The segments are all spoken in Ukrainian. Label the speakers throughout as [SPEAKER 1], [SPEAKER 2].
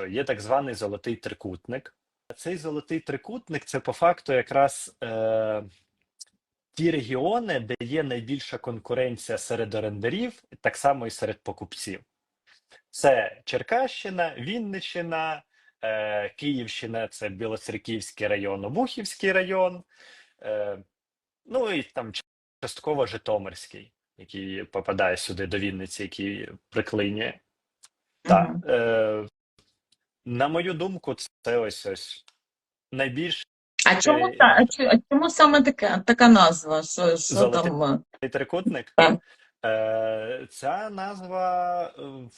[SPEAKER 1] що є так званий золотий трикутник. Цей золотий трикутник це по факту якраз е, ті регіони, де є найбільша конкуренція серед орендарів, так само і серед покупців. Це Черкащина, Вінниччина, е, Київщина, це Білоцерківський район, Обухівський район, е, ну і там частково Житомирський, який попадає сюди до Вінниці, який приклинює. Так, е, на мою думку, це ось ось найбільш
[SPEAKER 2] А чому
[SPEAKER 1] Е,
[SPEAKER 2] та а чому саме така така назва? Що, що
[SPEAKER 1] Золотий.
[SPEAKER 2] там?
[SPEAKER 1] трикутник.
[SPEAKER 2] Так.
[SPEAKER 1] Е, ця назва е,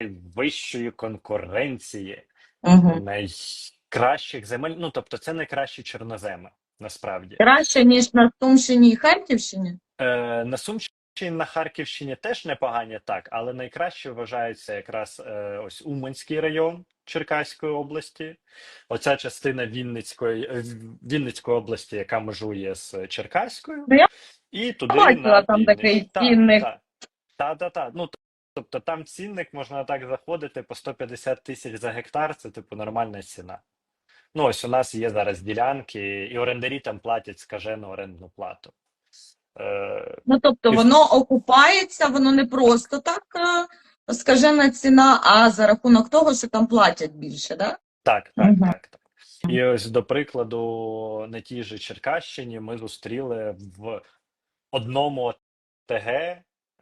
[SPEAKER 1] найвищої конкуренції,
[SPEAKER 2] Угу.
[SPEAKER 1] найкращих земель. Ну, тобто, це найкращі чорноземи, насправді.
[SPEAKER 2] Краще, ніж на Сумщині і Харківщині?
[SPEAKER 1] Е, на Сумщині, на Харківщині теж непогані так, але найкраще вважається якраз е, ось Уманський район Черкаської області, оця частина Вінницької, е, Вінницької області, яка межує з Черкаською,
[SPEAKER 2] Ну, я
[SPEAKER 1] і туди
[SPEAKER 2] бачила
[SPEAKER 1] на
[SPEAKER 2] там такий цінник.
[SPEAKER 1] та, та, та, та. Ну, тобто там цінник можна так заходити по 150 тисяч за гектар, це типу нормальна ціна. Ну, ось у нас є зараз ділянки, і орендарі там платять скажену орендну плату. Е,
[SPEAKER 2] Ну тобто
[SPEAKER 1] І-
[SPEAKER 2] воно окупається, воно не просто так е, скажена ціна, а за рахунок того, що там платять більше, да?
[SPEAKER 1] Так, так,
[SPEAKER 2] Мгм.
[SPEAKER 1] так, так. І ось до прикладу, на тій же Черкащині ми зустріли в одному ТГ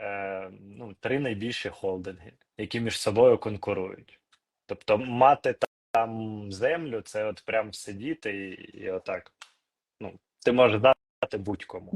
[SPEAKER 1] е, ну, три найбільші холдинги, які між собою конкурують. Тобто, мати там землю, це от прям сидіти і, і отак. Ну, ти можеш дати будь-кому.